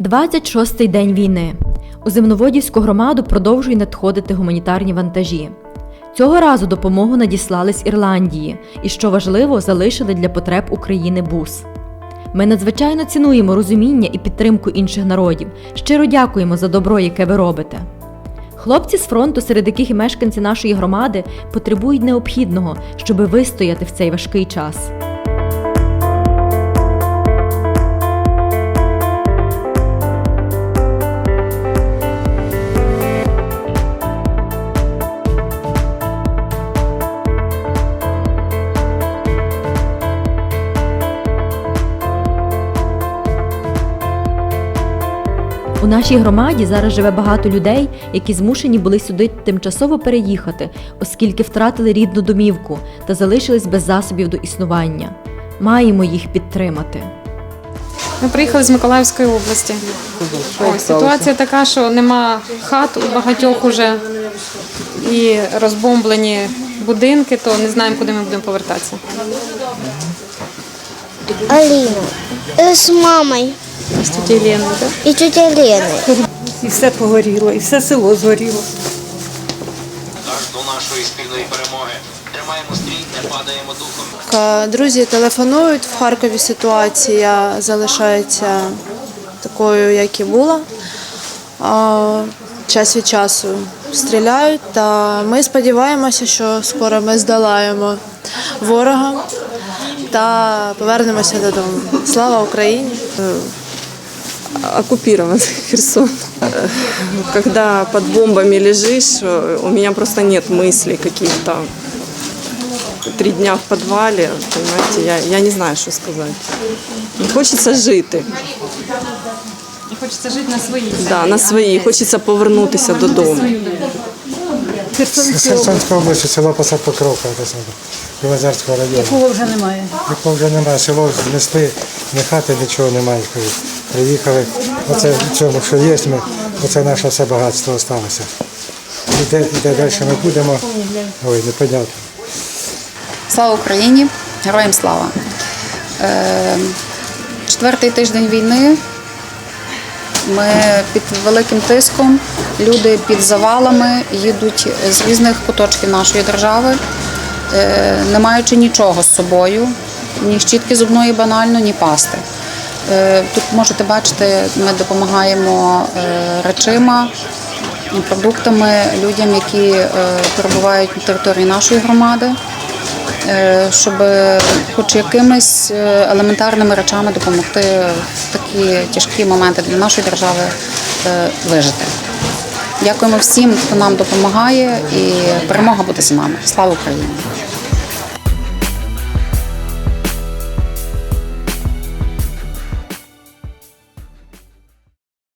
26-й день війни. У Земноводівську громаду продовжують надходити гуманітарні вантажі. Цього разу допомогу надіслали з Ірландії і, що важливо, залишили для потреб України бус. Ми надзвичайно цінуємо розуміння і підтримку інших народів. Щиро дякуємо за добро, яке ви робите. Хлопці з фронту, серед яких і мешканці нашої громади, потребують необхідного, щоби вистояти в цей важкий час. У нашій громаді зараз живе багато людей, які змушені були сюди тимчасово переїхати, оскільки втратили рідну домівку та залишились без засобів до існування. Маємо їх підтримати. Ми приїхали з Миколаївської області. Ось, ситуація така, що нема хат у багатьох уже і розбомблені будинки, то не знаємо, куди ми будемо повертатися. Аліна е, з мамою З тіті Леною, так? і тетя Лена. І все погоріло, і все село згоріло. аж до нашої спільної перемоги. Тримаємо стрій, не падаємо духом. Ка- Друзі телефонують в Харкові. Ситуація залишається такою, як і була. А, Час від часу стріляють, та ми сподіваємося, що скоро ми здолаємо ворога та повернемося додому. Слава Україні! оккупирован Херсон. Э, Когда под бомбами лежишь, э, у меня просто нет мыслей каких-то. Три дня в подвале, понимаете, я, я не знаю, что сказать. Хочеться жити, І хочеться жити на своїй. да, на своїй, хочеться повернутися додому. Херсонська область, село Посад Покровка, те саме, Білозерського району. Такого вже немає. Якого вже немає, село знесли, ні хати, нічого немає. Приїхали, оце в цьому, що є, ми, оце наше все багатство залишилося. І де, далі ми будемо, ой, непонятно. Слава Україні! Героям слава! Е, Четвертий тиждень війни. Ми під великим тиском, люди під завалами їдуть з різних куточків нашої держави, е, не маючи нічого з собою, ні щітки зубної банально, ні пасти. Е, Тут можете бачити, ми допомагаємо е, речима, продуктами людям, які е, перебувають на території нашої громади щоб хоч якимись елементарними речами допомогти в такі тяжкі моменти для нашої держави вижити. Дякуємо всім, хто нам допомагає, і перемога буде з нами. Слава Україні!